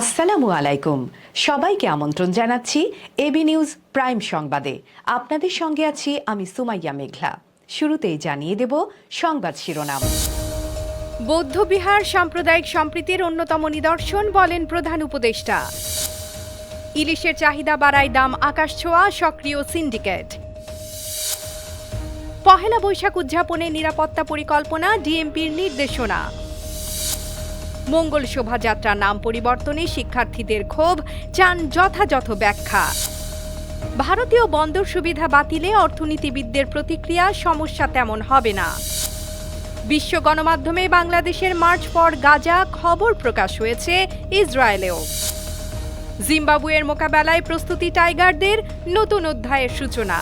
আসসালামু আলাইকুম। সবাইকে আমন্ত্রণ জানাচ্ছি এবি নিউজ প্রাইম সংবাদে। আপনাদের সঙ্গে আছি আমি সুমাইয়া মেঘলা। শুরুতেই জানিয়ে দেব সংবাদ শিরোনাম। বৌদ্ধবিহার সাম্প্রদায়িক সম্প্রীতির অন্যতম নিদর্শন বলেন প্রধান উপদেষ্টা। ইলিশের চাহিদা বাড়ায় দাম আকাশ ছোঁয়া, সক্রিয় সিন্ডিকেট। পহেলা বৈশাখ উদযাপনে নিরাপত্তা পরিকল্পনা, ডিএমপির নির্দেশনা। মঙ্গল শোভাযাত্রা নাম পরিবর্তনে শিক্ষার্থীদের ক্ষোভ, চান যথাযথ ব্যাখ্যা। ভারতীয় বন্দর সুবিধা বাতিলে অর্থনীতিবিদদের প্রতিক্রিয়া, সমস্যা তেমন হবে না। বিশ্ব গণমাধ্যমে বাংলাদেশের মার্চ ফর গাজা খবর প্রকাশ হয়েছে ইসরায়েলেও। জিম্বাবুয়ের মোকাবেলায় প্রস্তুতি টাইগারদের নতুন অধ্যায়ের সূচনা।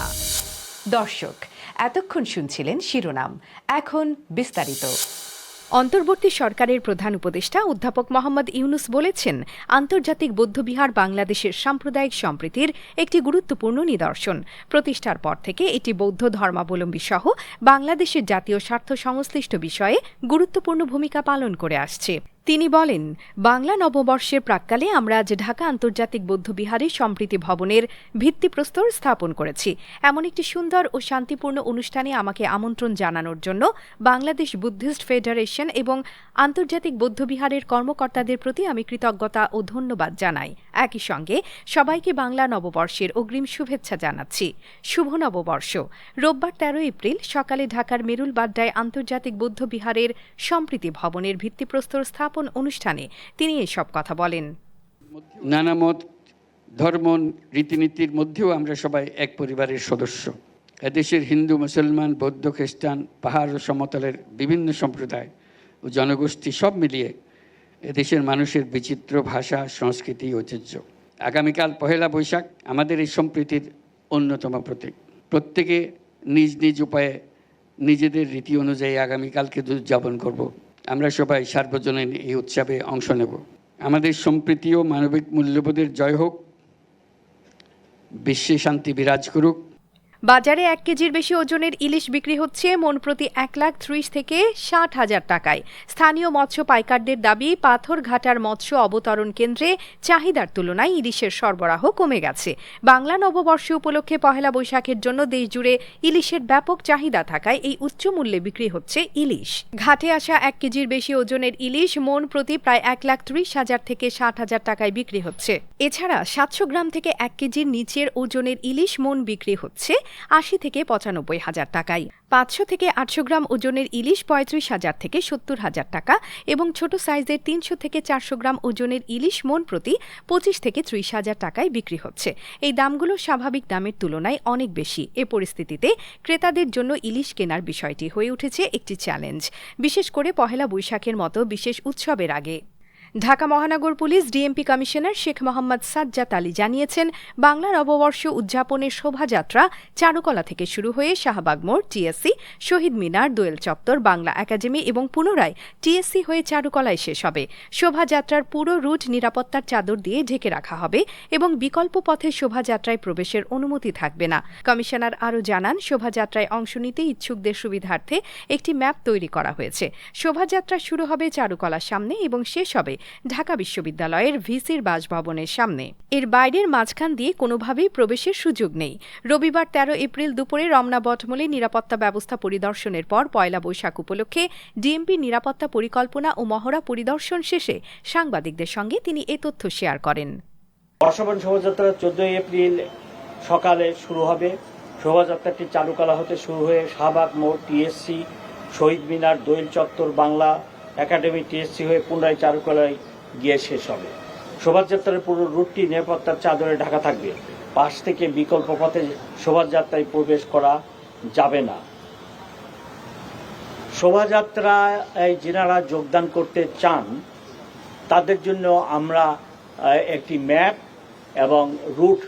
দর্শক, এতক্ষণ শুনছিলেন শিরোনাম। এখন বিস্তারিত। অন্তর্বর্তী সরকারের প্রধান উপদেষ্টা অধ্যাপক মোহাম্মদ ইউনুস বলেছেন, আন্তর্জাতিক বৌদ্ধবিহার বাংলাদেশের সাম্প্রদায়িক সম্প্রীতির একটি গুরুত্বপূর্ণ নিদর্শন। প্রতিষ্ঠার পর থেকে এটি বৌদ্ধ ধর্মাবলম্বী সহ বাংলাদেশের জাতীয় স্বার্থ সংশ্লিষ্ট বিষয়ে গুরুত্বপূর্ণ ভূমিকা পালন করে আসছে। তিনি বলেন, বাংলা নববর্ষের প্রাক্কালে আমরা আজ ঢাকা আন্তর্জাতিক বৌদ্ধবিহারে সম্প্রীতি ভবনের ভিত্তিপ্রস্তর স্থাপন করেছি, এমন একটি সুন্দর ও শান্তিপূর্ণ অনুষ্ঠানে আমাকে আমন্ত্রণ জানানোর জন্য বাংলাদেশ বুদ্ধিস্ট ফেডারেশন এবং আন্তর্জাতিক বৌদ্ধবিহারের কর্মকর্তাদের প্রতি আমি কৃতজ্ঞতা ও ধন্যবাদ জানাই। একই সঙ্গে সবাইকে বাংলা নববর্ষের অগ্রিম শুভেচ্ছা জানাচ্ছি। শুভ নববর্ষ। রোববার তেরো এপ্রিল সকালে ঢাকার মেরুল বাড্ডায় আন্তর্জাতিক বৌদ্ধবিহারের সম্প্রীতি ভবনের ভিত্তিপ্রস্তর স্থাপন অনুষ্ঠানে তিনি এসব কথা বলেন। নানা মত, ধর্ম, রীতিনীতির মধ্যেও আমরা সবাই এক পরিবারের সদস্য। এদেশের হিন্দু, মুসলমান, বৌদ্ধ, খ্রিস্টান, পাহাড় ও সমতলের বিভিন্ন সম্প্রদায় ও জনগোষ্ঠী সব মিলিয়ে এদেশের মানুষের বিচিত্র ভাষা, সংস্কৃতি, ঐতিহ্য। আগামীকাল পহেলা বৈশাখ আমাদের এই সম্প্রীতির অন্যতম প্রতীক। প্রত্যেকে নিজ নিজ উপায়ে নিজেদের রীতি অনুযায়ী আগামীকালকে উদযাপন করব। আমরা সবাই সার্বজনীন এই উৎসবে অংশ নেব। আমাদের সম্প্রীতি ও মানবিক মূল্যবোধের জয় হোক। বিশ্বে শান্তি বিরাজ করুক। বাজারে এক কেজির বেশি ওজনের ইলিশ বিক্রি হচ্ছে, মন প্রতি এক লাখ ত্রিশ থেকে ষাট হাজার টাকায়। স্থানীয় মৎস্য পাইকারদের দাবি পাথরঘাটার মৎস্য অবতরণ কেন্দ্রে চাহিদার তুলনায় ইলিশের সরবরাহ কমে গেছে। বাংলা নববর্ষ উপলক্ষে পহেলা বৈশাখের জন্য দেশজুড়ে ইলিশের ব্যাপক চাহিদা থাকায় এই উচ্চ মূল্যে বিক্রি হচ্ছে ইলিশ। ঘাটে আসা এক কেজির বেশি ওজনের ইলিশ মন প্রতি প্রায় এক লাখ ত্রিশ হাজার থেকে ষাট হাজার টাকায় বিক্রি হচ্ছে। এছাড়া সাতশো গ্রাম থেকে এক কেজির নিচের ওজনের ইলিশ মন বিক্রি হচ্ছে আশি থেকে পঁচানব্বই হাজার টাকায়। পাঁচশো থেকে আটশো গ্রাম ওজনের ইলিশ পঁয়ত্রিশ হাজার থেকে সত্তর হাজার টাকা এবং ছোট সাইজের তিনশো থেকে চারশো গ্রাম ওজনের ইলিশ মন প্রতি পঁচিশ থেকে ত্রিশ হাজার টাকায় বিক্রি হচ্ছে। এই দামগুলো স্বাভাবিক দামের তুলনায় অনেক বেশি। এ পরিস্থিতিতে ক্রেতাদের জন্য ইলিশ কেনার বিষয়টি হয়ে উঠেছে একটি চ্যালেঞ্জ বিশেষ করে পহেলা বৈশাখের মতো বিশেষ উৎসবের আগে। ঢাকা মহানগর police DMP commissioner Sheikh Mohammad Sajjad Ali জানিয়েছেন, বাংলা নববর্ষ উদযাপনের শোভাযাত্রা চারুকলা থেকে শুরু হয়ে শাহবাগ মোড়, টিএসসি, শহীদ মিনার, দোয়েল চত্বর, বাংলা একাডেমি এবং পুনরায় টিএসসি হয়ে চারুকলায় শেষ হবে। শোভাযাত্রার পুরো রুট নিরাপত্তার চাদর দিয়ে ঢেকে রাখা হবে এবং বিকল্প পথে শোভাযাত্রায় প্রবেশের অনুমতি থাকবে না। কমিশনার আরও জানান, শোভাযাত্রায় অংশ নিতে ইচ্ছুকদের সুবিধার্থে একটি ম্যাপ তৈরি করা হয়েছে। শোভাযাত্রা শুরু হবে চারুকলার সামনে এবং শেষ হবে ঢাকা বিশ্ববিদ্যালয়ের ভিসির বাসভবনের সামনে। এর বাইরের মাঝখান দিয়ে কোনোভাবেই প্রবেশের সুযোগ নেই। রবিবার তেরো এপ্রিল দুপুরে রমনা বটমলে নিরাপত্তা ব্যবস্থা পরিদর্শনের পর পয়লা বৈশাখ উপলক্ষে ডিএমপি নিরাপত্তা পরিকল্পনা ও মহড়া পরিদর্শন শেষে সাংবাদিকদের সঙ্গে তিনি এ তথ্য শেয়ার করেন। বর্ষবরণ শোভাযাত্রা চোদ্দই এপ্রিল সকালে শুরু হবে। শোভাযাত্রাটি চালুকলা হতে শুরু হয়ে শাহবাগ মোড়, টিএসসি, শহীদ মিনার, দোয়েল চত্বর, বাংলা একাডেমি টিএসসি হয়ে পুনরায় চারুকলায় গিয়ে শেষ হবে। শোভাযাত্রার পুরো রুটটি নিরাপত্তার চাদরে ঢাকা থাকবে। পাশ থেকে বিকল্প পথে শোভাযাত্রায় প্রবেশ করা যাবে না। শোভাযাত্রায় যেনারা যোগদান করতে চান, তাদের জন্য আমরা একটি ম্যাপ এবং রুট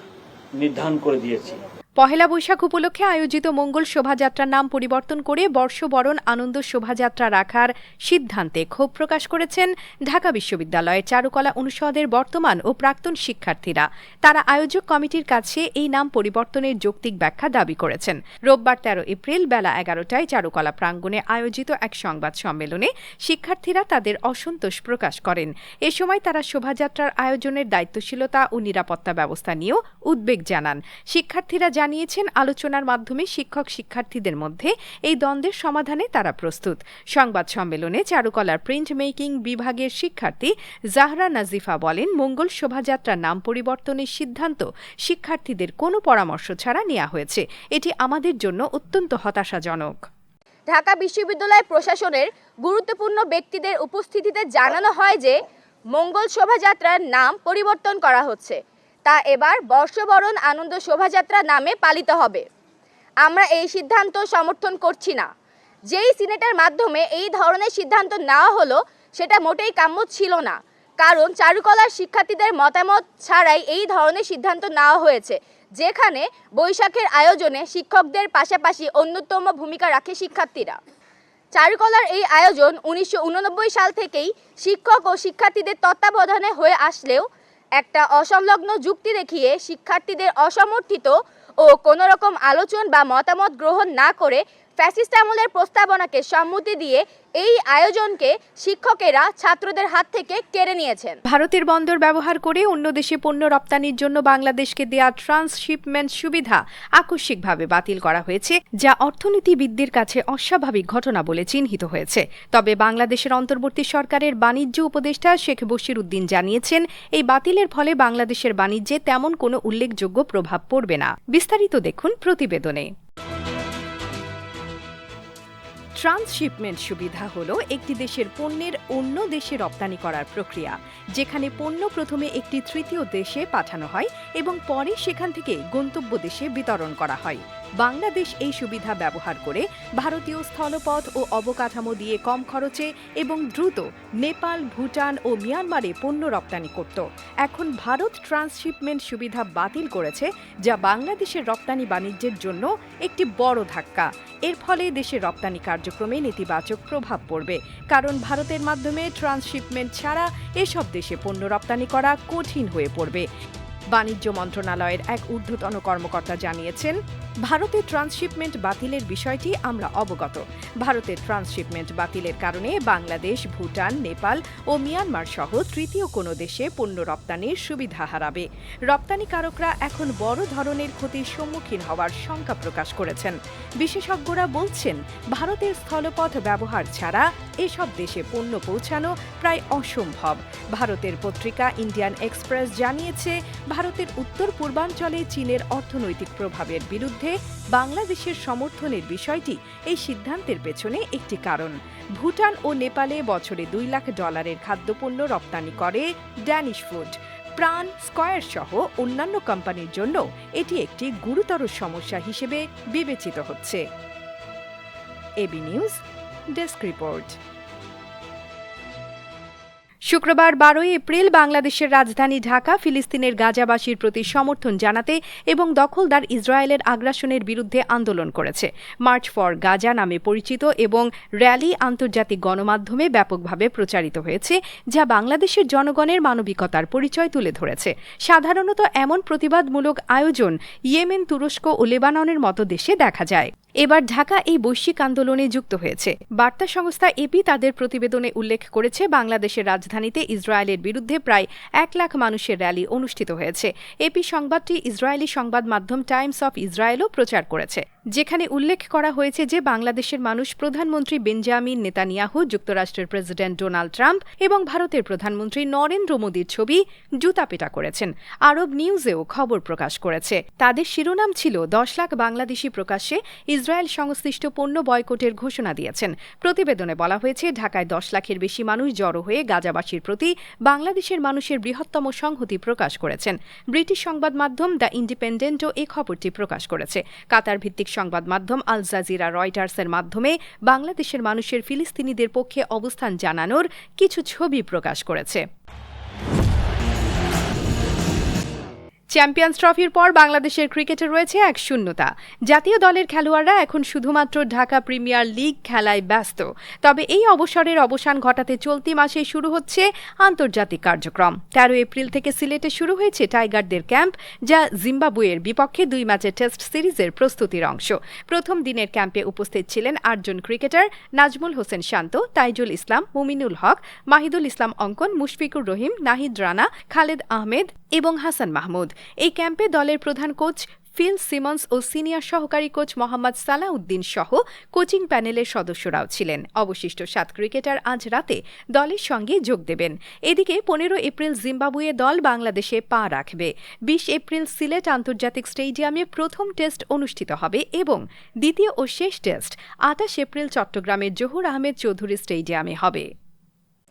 নির্ধারণ করে দিয়েছি। পহেলা বৈশাখ উপলক্ষে আয়োজিত মঙ্গল শোভাযাত্রার নাম পরিবর্তন করে বর্ষবরণ আনন্দ শোভাযাত্রা রাখার সিদ্ধান্তে ক্ষোভ প্রকাশ করেছেন ঢাকা বিশ্ববিদ্যালয়ের চারুকলা অনুষদের বর্তমান ও প্রাক্তন শিক্ষার্থীরা। তারা আয়োজক কমিটির কাছে এই নাম পরিবর্তনের যৌক্তিক ব্যাখ্যা দাবি করেছেন। রোববার তেরো এপ্রিল বেলা এগারোটায় চারুকলা প্রাঙ্গণে আয়োজিত এক সংবাদ সম্মেলনে শিক্ষার্থীরা তাদের অসন্তোষ প্রকাশ করেন। এ সময় তারা শোভাযাত্রার আয়োজনের দায়িত্বশীলতা ও নিরাপত্তা ব্যবস্থা নিয়েও উদ্বেগ জানান। শিক্ষার্থীরা জানিয়েছেন, আলোচনার মাধ্যমে শিক্ষক শিক্ষার্থীদের মধ্যে এই দ্বন্দ্বের সমাধানে তারা প্রস্তুত। সংবাদ সম্মেলনে চারুকলার প্রিন্ট মেকিং বিভাগের শিক্ষার্থী জাহরা নাজিফা বলেন, মঙ্গল শোভাযাত্রার নাম পরিবর্তনের সিদ্ধান্ত শিক্ষার্থীদের কোনো পরামর্শ ছাড়া নেওয়া হয়েছে। এটি আমাদের জন্য অত্যন্ত হতাশাজনক। ঢাকা বিশ্ববিদ্যালয় প্রশাসনের গুরুত্বপূর্ণ ব্যক্তিদের উপস্থিতিতে জানানো হয় যে, মঙ্গল শোভাযাত্রার নাম পরিবর্তন করা হচ্ছে। তা এবার বর্ষবরণ আনন্দ শোভাযাত্রা নামে পালিত হবে। আমরা এই সিদ্ধান্ত সমর্থন করছি না। যেই সিনেটের মাধ্যমে এই ধরনের সিদ্ধান্ত নেওয়া হলো, সেটা মোটেই কাম্য ছিল না। কারণ চারুকলার শিক্ষার্থীদের মতামত ছাড়াই এই ধরনের সিদ্ধান্ত নেওয়া হয়েছে, যেখানে বৈশাখের আয়োজনে শিক্ষকদের পাশাপাশি অন্যতম ভূমিকা রাখে শিক্ষার্থীরা। চারুকলার এই আয়োজন উনিশশো উননব্বই সাল থেকেই শিক্ষক ও শিক্ষার্থীদের তত্ত্বাবধানে হয়ে আসলেও একটা অসংলগ্ন যুক্তি দেখিয়ে শিক্ষার্থীদের অসমর্থিত ও কোনো রকম আলোচন বা মতামত গ্রহণ না করে ফ্যাসিস্ট আমলের প্রস্তাবনাকে সম্মতি দিয়ে এই আয়োজনকে শিক্ষকেরা ছাত্রদের হাত থেকে কেড়ে নিয়েছেন। ভারতের বন্দর ব্যবহার করে অন্য দেশে পণ্য রপ্তানির জন্য বাংলাদেশকে দেয়া ট্রান্সশিপমেন্ট সুবিধা আকস্মিকভাবে বাতিল করা হয়েছে, যা অর্থনীতিবিদদের কাছে অস্বাভাবিক ঘটনা বলে চিহ্নিত হয়েছে। তবে বাংলাদেশের অন্তর্বর্তী সরকারের বাণিজ্য উপদেষ্টা শেখ বশির উদ্দিন জানিয়েছেন, এই বাতিলের ফলে বাংলাদেশের বাণিজ্যে তেমন কোনো উল্লেখযোগ্য প্রভাব পড়বে না। বিস্তারিত দেখুন প্রতিবেদনে। ট্রান্সশিপমেন্ট সুবিধা হল একটি দেশের পণ্যের অন্য দেশে রপ্তানি করার প্রক্রিয়া, যেখানে পণ্য প্রথমে একটি তৃতীয় দেশে পাঠানো হয় এবং পরে সেখান থেকে গন্তব্য দেশে বিতরণ করা হয়। বাংলাদেশ এই সুবিধা ব্যবহার করে ভারতীয় স্থলপথ ও অবকাঠামো দিয়ে কম খরচে এবং দ্রুত নেপাল, ভুটান ও মিয়ানমারে পণ্য রপ্তানি করত। এখন ভারত ট্রান্সশিপমেন্ট সুবিধা বাতিল করেছে, যা বাংলাদেশের রপ্তানি বাণিজ্যের জন্য একটি বড় ধাক্কা। এর ফলে দেশের রপ্তানি কার্যক্রমে নেতিবাচক প্রভাব পড়বে। কারণ ভারতের মাধ্যমে ট্রান্সশিপমেন্ট ছাড়া এসব দেশে পণ্য রপ্তানি করা কঠিন হয়ে পড়বে। বাণিজ্য মন্ত্রণালয়ের এক ঊর্ধ্বতন কর্মকর্তা জানিয়েছেন ভারতের ট্রান্সশিপমেন্ট বাতিলের বিষয়টি আমরা অবগত। ভারতের ট্রান্সশিপমেন্ট বাতিলের কারণে বাংলাদেশ, ভুটান, নেপাল ও মিয়ানমার সহ তৃতীয় কোনো দেশে পণ্য রপ্তানির সুবিধা হারাবে। রপ্তানিকারকরা এখন বড় ধরনের ক্ষতির সম্মুখীন হওয়ার শঙ্কা প্রকাশ করেছেন। বিশেষজ্ঞরা বলছেন, ভারতের স্থলপথ ব্যবহার ছাড়া এসব দেশে পণ্য পৌঁছানো প্রায় অসম্ভব। ভারতের পত্রিকা ইন্ডিয়ান এক্সপ্রেস জানিয়েছে, ভারতের উত্তর পূর্বাঞ্চলে চীনের অর্থনৈতিক প্রভাবের বিরুদ্ধে বাংলাদেশের সমর্থনের বিষয়টি এই সিদ্ধান্তের পেছনে একটি কারণ। ভুটান ও নেপালে বছরে দুই লাখ ডলারের খাদ্যপণ্য রপ্তানি করে ড্যানিশ ফুড। প্রাণ, স্কয়ার সহ অন্যান্য কোম্পানির জন্য এটি একটি গুরুতর সমস্যা হিসেবে বিবেচিত হচ্ছে। AB news, desk report. শুক্রবার বারোই এপ্রিল বাংলাদেশের রাজধানী ঢাকা, ফিলিস্তিনের গাজাবাসীর প্রতি সমর্থন জানাতে এবং দখলদার ইসরায়েলের আগ্রাসনের বিরুদ্ধে আন্দোলন করেছে। মার্চ ফর গাজা নামে পরিচিত এবং র্যালি আন্তর্জাতিক গণমাধ্যমে ব্যাপকভাবে প্রচারিত হয়েছে, যা বাংলাদেশের জনগণের মানবিকতার পরিচয় তুলে ধরেছে। সাধারণত এমন প্রতিবাদমূলক আয়োজন ইয়েমেন, তুরস্ক ও লেবাননের মতো দেশে দেখা যায়। এবার ঢাকা এই বৈশ্বিক আন্দোলনে যুক্ত হয়েছে। বার্তা সংস্থা এপি তাদের প্রতিবেদনে উল্লেখ করেছে, বাংলাদেশের রাজধানীতে ইসরায়েলের বিরুদ্ধে প্রায় এক লাখ মানুষের র্যালি অনুষ্ঠিত হয়েছে। এপি সংবাদটি ইসরায়েলি সংবাদ মাধ্যম টাইমস অফ ইসরায়েলও প্রচার করেছে। যেখানে উল্লেখ করা হয়েছে যে বাংলাদেশের মানুষ প্রধানমন্ত্রী বেঞ্জামিন নেতানিয়াহু, যুক্তরাষ্ট্রের প্রেসিডেন্ট ডোনাল্ড ট্রাম্প এবং ভারতের প্রধানমন্ত্রী নরেন্দ্র মোদীর ছবি জুতাপেটা করেছেন। আরব নিউজেও খবর প্রকাশ করেছে। তাদের শিরোনাম ছিল, দশ লাখ বাংলাদেশি প্রকাশ্যে ইসরায়েল সংশ্লিষ্ট পণ্য বয়কটের ঘোষণা দিয়েছেন। প্রতিবেদনে বলা হয়েছে, ঢাকায় দশ লাখের বেশি মানুষ জড়ো হয়ে গাজাবাসীর প্রতি বাংলাদেশের মানুষের বৃহত্তম সংহতি প্রকাশ করেছেন। ব্রিটিশ সংবাদ মাধ্যম দ্য ইন্ডিপেন্ডেন্টও এ খবরটি প্রকাশ করেছে। কাতার ভিত্তিক সংবাদ মাধ্যম আল জাজিরা রয়টার্সের মাধ্যমে বাংলাদেশের মানুষের ফিলিস্তিনিদের পক্ষে অবস্থান জানানোর কিছু ছবি প্রকাশ করেছে। চ্যাম্পিয়ন্স ট্রফির পর বাংলাদেশের ক্রিকেটে রয়েছে এক শূন্যতা। জাতীয় দলের খেলোয়াড়রা এখন শুধুমাত্র ঢাকা প্রিমিয়ার লিগ খেলায় ব্যস্ত। তবে এই অবসরের অবসান ঘটাতে চলতি মাসে শুরু হচ্ছে আন্তর্জাতিক কার্যক্রম। তেরো এপ্রিল থেকে সিলেটে শুরু হয়েছে টাইগারদের ক্যাম্প, যা জিম্বাবুয়ের বিপক্ষে দুই ম্যাচের টেস্ট সিরিজের প্রস্তুতির অংশ। প্রথম দিনের ক্যাম্পে উপস্থিত ছিলেন আটজন ক্রিকেটার নাজমুল হোসেন শান্ত, তাইজুল ইসলাম, মুমিনুল হক, মাহিদুল ইসলাম অঙ্কন, মুশফিকুর রহিম, নাহিদ রানা, খালেদ আহমেদ এবং হাসান মাহমুদ। এই ক্যাম্পে দলের প্রধান কোচ ফিল সিমন্স ও সিনিয়র সহকারী কোচ মোহাম্মদ সালাউদ্দিন সহ কোচিং প্যানেলের সদস্যরাও ছিলেন। অবশিষ্ট সাত ক্রিকেটার আজ রাতে দলের সঙ্গে যোগ দেবেন। এদিকে পনেরো এপ্রিল জিম্বাবুয়ে দল বাংলাদেশে পা রাখবে। বিশ এপ্রিল সিলেট আন্তর্জাতিক স্টেডিয়ামে প্রথম টেস্ট অনুষ্ঠিত হবে এবং দ্বিতীয় ও শেষ টেস্ট আটাশ এপ্রিল চট্টগ্রামের জহুর আহমেদ চৌধুরী স্টেডিয়ামে হবে।